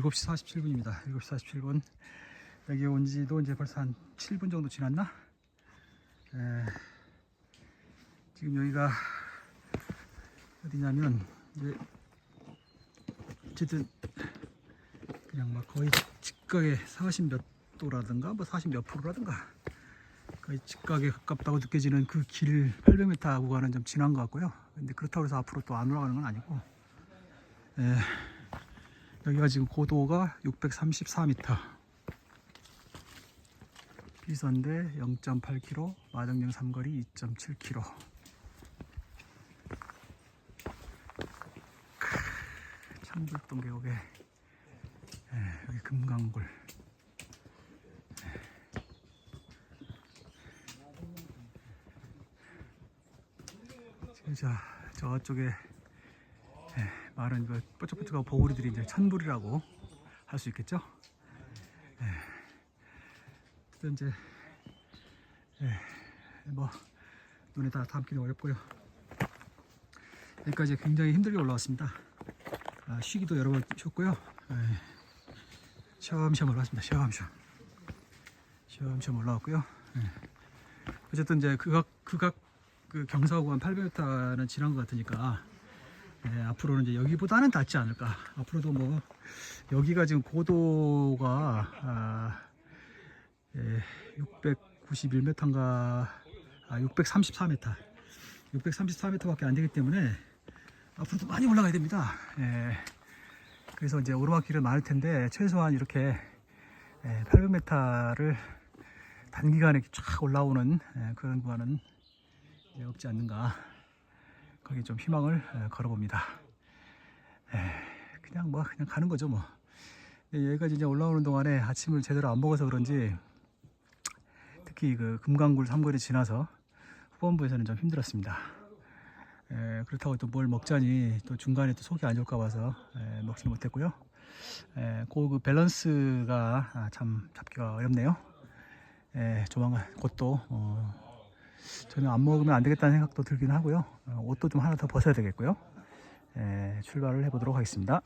7시 47분입니다. 7시 47분. 여기 온 지도 이제 벌써 한 7분 정도 지났나? 에, 지금 여기가 어디냐면 이제 어쨌든 그냥 막 거의 직각에 40 몇 도라든가 뭐 40 몇 프로라든가 거의 직각에 가깝다고 느껴지는 그 길 800m 구간은 좀 지난 것 같고요. 근데 그렇다고 해서 앞으로 또 안 올라가는 건 아니고 에, 여기가 지금 고도가 634m 비선대 0.8km 마등령 삼거리 2.7km 창불동 계곡에 예, 여기 금강굴 예. 자 저쪽에 예, 마을은 그 뾰족뾰족한 봉우리들이 이제 천불이라고 할 수 있겠죠. 예. 또 이제 예, 뭐 눈에 다 담기는 어렵고요. 여기까지 굉장히 힘들게 올라왔습니다. 아, 쉬기도 여러 번 쉬었고요. 예. 시험시험 올라왔습니다. 시험시험. 시험시험 올라왔고요. 예. 어쨌든 이제 극악 극악 그 경사구간 800m는 지난 것 같으니까 예, 앞으로는 이제 여기보다는 낫지 않을까. 앞으로도 뭐 여기가 지금 고도가 아, 예, 691m인가 아, 634m 634m밖에 안 되기 때문에 앞으로도 많이 올라가야 됩니다. 예, 그래서 이제 오르막길은 많을 텐데 최소한 이렇게 예, 800m를 단기간에 쫙 올라오는 예, 그런 구간은 없지 않는가 거기에 좀 희망을 예, 걸어봅니다. 예, 그냥 뭐 그냥 가는 거죠 뭐. 예, 여기까지 이제 올라오는 동안에 아침을 제대로 안 먹어서 그런지 특히 그 금강굴 삼거리 지나서 후반부에서는 좀 힘들었습니다. 에, 그렇다고 또 뭘 먹자니 또 중간에 또 속이 안 좋을까 봐서 에, 먹지는 못했고요. 에, 그 밸런스가 아, 참 잡기가 어렵네요. 에, 조만간 곧또 어, 저는 안 먹으면 안 되겠다는 생각도 들긴 하고요. 어, 옷도 좀 하나 더 벗어야 되겠고요. 에, 출발을 해보도록 하겠습니다.